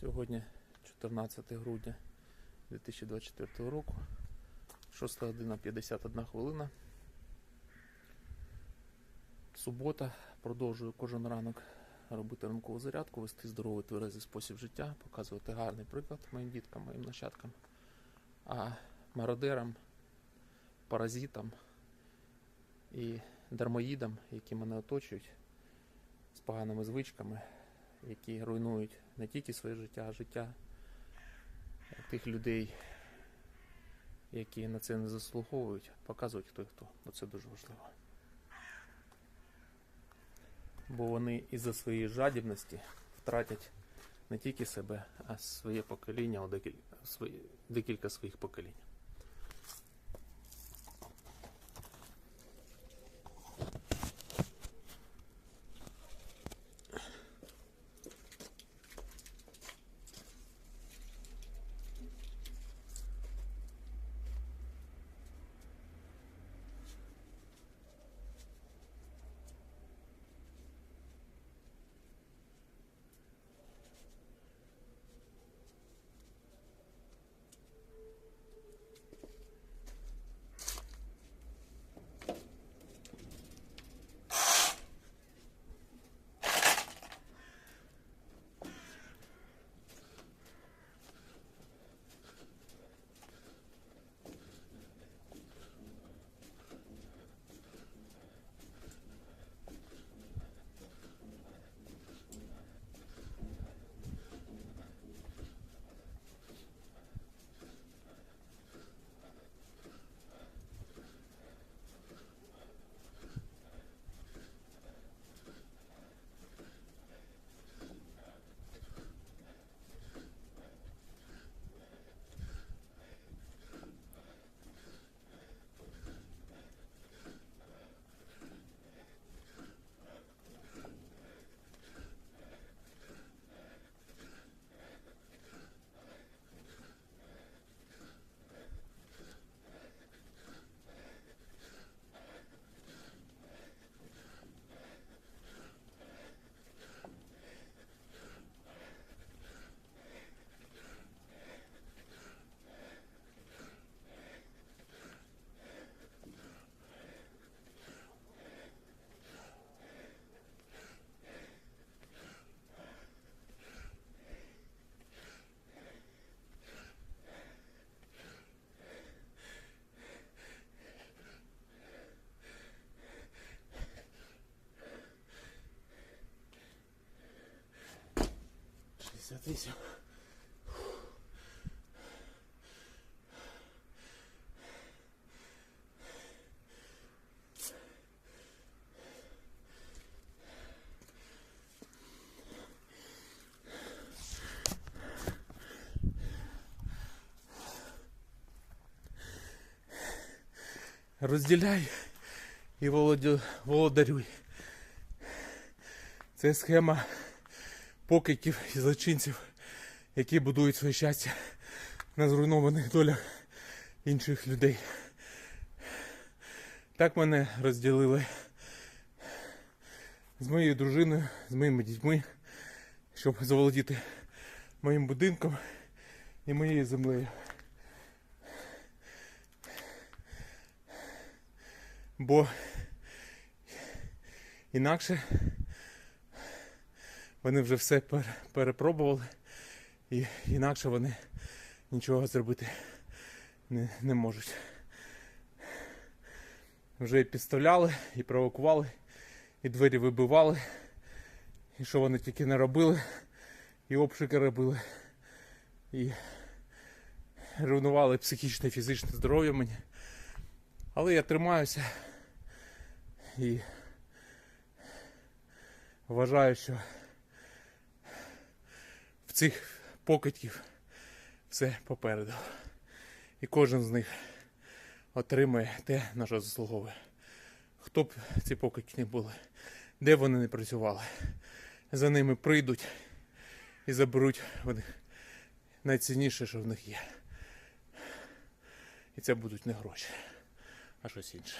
Сьогодні 14 грудня 2024 року. 6 година 51 хвилина. Субота. Продовжую кожен ранок робити ранкову зарядку, вести здоровий тверезий спосіб життя, показувати гарний приклад моїм діткам, моїм нащадкам. А мародерам, паразитам і дармоїдам, які мене оточують з поганими звичками, які руйнують не тільки своє життя, а життя тих людей, які на це не заслуговують, показують хто і хто. Це дуже важливо. Бо вони із-за своєї жадібності втратять не тільки себе, а своє покоління, декілька своїх поколінь. Шістдесят вісім. Розділяй і володарюй. Це схема покидьків і злочинців, які будують своє щастя на зруйнованих долях інших людей. Так мене розділили з моєю дружиною, з моїми дітьми, щоб заволодіти моїм будинком і моєю землею. Бо інакше вони вже все перепробували, і інакше вони нічого зробити не, не можуть. Вже і підставляли, і провокували, і двері вибивали, і що вони тільки не робили, і обшуки робили, і руйнували психічне і фізичне здоров'я мені. Але я тримаюся і вважаю, що цих покидьків все попереду. І кожен з них отримає те, на що заслуговує. Хто б ці покидьки не були, де вони не працювали, за ними прийдуть і заберуть в них найцінніше, що в них є. І це будуть не гроші, а щось інше.